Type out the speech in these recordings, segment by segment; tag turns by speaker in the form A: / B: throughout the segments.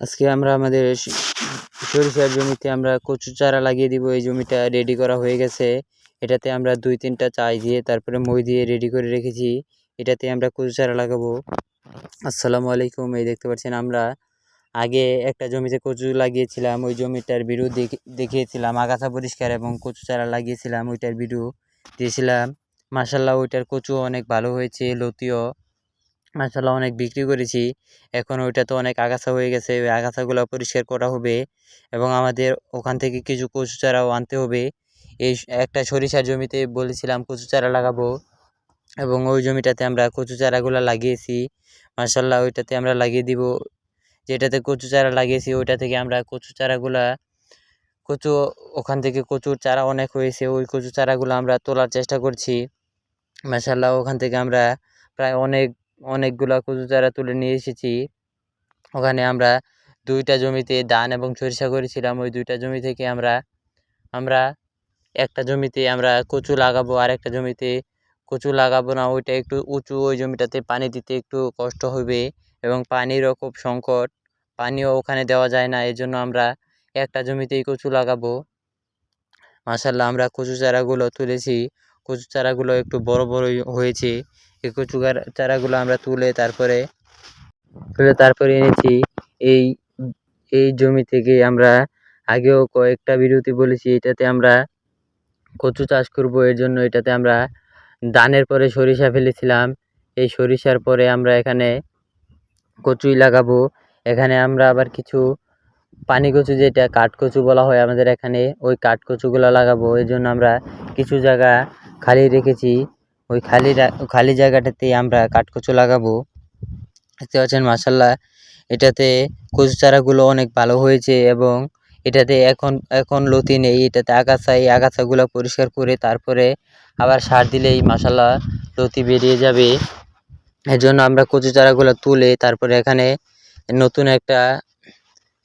A: আজকে আমরা আমাদের সরিষার জমিতে আমরা কচু চারা লাগিয়ে দিব। এই জমিটা রেডি করা হয়ে গেছে। এটাতে আমরা দুই তিনটা চাই দিয়ে তারপরে মই দিয়ে রেডি করে রেখেছি। এটাতে আমরা কচু চারা লাগাবো। আসসালামু আলাইকুম। এই দেখতে পাচ্ছেন আমরা। আগে একটা জমিতে কচু লাগিয়েছিলাম। ওই জমিটার ভিডিও দেখিয়েছিলাম। আগাছা পরিষ্কার এবং কচু চারা লাগিয়েছিলাম। ওইটার ভিডিও দিয়েছিলাম। মাসাল্লাহ ওইটার কচু অনেক ভালো হয়েছে, লতিও। মাসাল্লাহ অনেক বিক্রি করেছি। এখন ওইটা তো অনেক আগাছা হয়ে গেছে, ওই আগাছাগুলো পরিষ্কার করা হবে এবং আমাদের ওখান থেকে কিছু কচু চারাও আনতে হবে। এই একটা সরিষার জমিতে বলেছিলাম কচু চারা লাগাবো এবং ওই জমিটাতে আমরা কচু চারাগুলো লাগিয়েছি। মাসাল্লাহ ওইটাতে আমরা লাগিয়ে দিব। যেটাতে কচু চারা লাগিয়েছি, ওইটা থেকে আমরা কচু চারাগুলা, কচু ওখান থেকে কচুর চারা অনেক হয়েছে, ওই কচু চারাগুলো আমরা তোলার চেষ্টা করছি। মাসাল্লাহ ওখান থেকে আমরা প্রায় অনেক অনেকগুলা কচু চারা তুলে নিয়ে এসেছি। ওখানে আমরা দুইটা জমিতে ধান এবং সরিষা করেছিলাম। ওই দুইটা জমি থেকে আমরা আমরা একটা জমিতে আমরা কচু লাগাবো আর একটা জমিতে কচু লাগাবো না। ওইটা একটু উঁচু, ওই জমিটাতে পানি দিতে একটু কষ্ট হবে এবং পানিরও খুব সংকট। পানিও ওখানে দেওয়া যায় না এই জন্য আমরা একটা জমিতেই কচু লাগাবো। মাসাল্লাহ আমরা কচু চারাগুলো তুলেছি। কচু চারাগুলো একটু বড় বড়ই হয়েছে। এই কচু চারাগুলো আমরা তুলে তারপরে তুলে তারপরে এনেছি। এই এই জমি থেকে আমরা আগেও কয়েকটা বিরতি বলেছি, এটাতে আমরা কচু চাষ করব, এর জন্য এটাতে আমরা ধানের পরে সরিষা ফেলেছিলাম। এই সরিষার পরে আমরা এখানে কচুই লাগাবো। এখানে আমরা আবার কিছু পানি কচু যেটা কাঠ কচু বলা হয় আমাদের এখানে, ওই কাঠ কচুগুলো লাগাবো। এই জন্য আমরা কিছু জায়গা খালি রেখেছি, ওই খালি খালি জায়গাটাতে আমরা কাঠকচু লাগাবো। দেখতে পাচ্ছেন মাসাল্লাহ এটাতে কচু চারাগুলো অনেক ভালো হয়েছে এবং এটাতে এখন এখন লতি নেই, এটাতে আগাছা, এই আগাছাগুলো পরিষ্কার করে তারপরে আবার সার দিলেই মাসাল্লাহ লতি বেরিয়ে যাবে। এর জন্য আমরা কচু চারাগুলো তুলে তারপরে এখানে নতুন একটা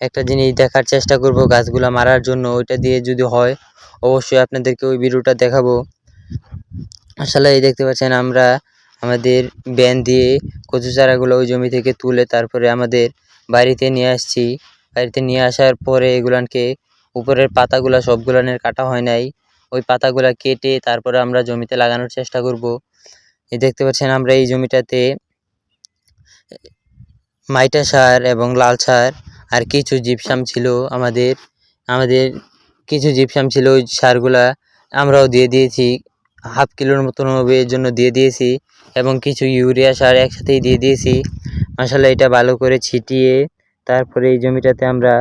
A: একটা জিনিস দেখার চেষ্টা করব গাছগুলো মারার জন্য। ওইটা দিয়ে যদি হয়, অবশ্যই আপনাদেরকে ওই ভিডিওটা দেখাবো। আসলে এই দেখতে পাচ্ছেন আমরা আমাদের ব্যান দিয়ে কচু চারাগুলো ওই জমি থেকে তুলে তারপরে আমাদের বাড়িতে নিয়ে আসছি। বাড়িতে নিয়ে আসার পরে এগুলানকে উপরের পাতাগুলা সবগুলানের কাটা হয় নাই। ওই পাতাগুলা কেটে তারপরে আমরা জমিতে লাগানোর চেষ্টা করব। এই দেখতে পাচ্ছেন আমরা এই জমিটাতে মাইটা সার এবং লাল সার আর কিছু জিপসাম ছিল আমাদের আমাদের কিছু জিপসাম ছিল ওই সারগুলা আমরাও দিয়ে দিয়েছি। হাফ কিলোর মতন হবে, এর জন্য দিয়ে দিয়েছি। এবং কিছু ইউরিয়া সার একসাথেই দিয়ে দিয়েছি। মাসাল্লাহ এটা ভালো করে ছিটিয়ে তারপরে এই জমিটাতে আমরা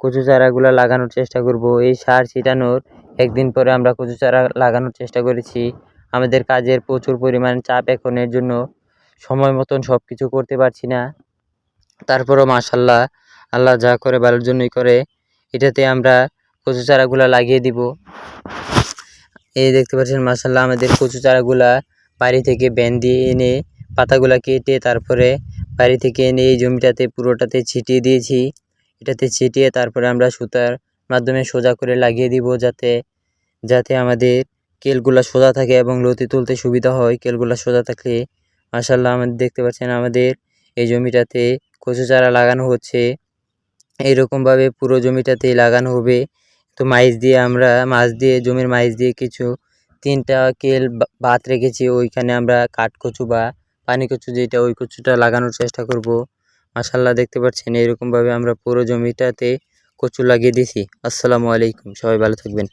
A: কচু চারাগুলো লাগানোর চেষ্টা করব। এই সার ছিটানোর একদিন পরে আমরা কচু চারা লাগানোর চেষ্টা করেছি। আমাদের কাজের প্রচুর পরিমাণ চাপ এখনের জন্য সময় মতন সব কিছু করতে পারছি না। তারপরও মাশাল্লাহ আল্লাহ যা করে ভালোর জন্যই করে, এটাতে আমরা কচু চারাগুলা লাগিয়ে দিব। এই দেখতে পাচ্ছেন মাশাল্লাহ আমাদের কচু চারাগুলা বাড়ি থেকে ব্যান দিয়ে এনে পাতাগুলা কেটে তারপরে বাড়ি থেকে এনে এই জমিটাতে, পুরোটাতে ছিটিয়ে দিয়েছি। এটাতে ছিটিয়ে তারপরে আমরা সুতার মাধ্যমে সোজা করে লাগিয়ে দিব যাতে যাতে আমাদের কেলগুলা সোজা থাকে এবং লতি তুলতে সুবিধা হয়। কেলগুলা সোজা থাকলে মাশাল্লাহ আমাদের, দেখতে পাচ্ছেন আমাদের এই জমিটাতে কচু চারা লাগানো হচ্ছে। এইরকমভাবে পুরো জমিটাতেই লাগানো হবে। তো মাইজ দিয়ে আমরা, মাছ দিয়ে, জমির মাইজ দিয়ে কিছু তিনটা কেল বাত রেখেছি। ওইখানে আমরা কাঠ কচু বা পানি কচু যেটা, ওই কচুটা লাগানোর চেষ্টা করব। মাশাল্লাহ দেখতে পাচ্ছেন, এরকমভাবে আমরা পুরো জমিটাতে কচু লাগিয়ে দিছি। আসসালামু আলাইকুম, সবাই ভালো থাকবেন।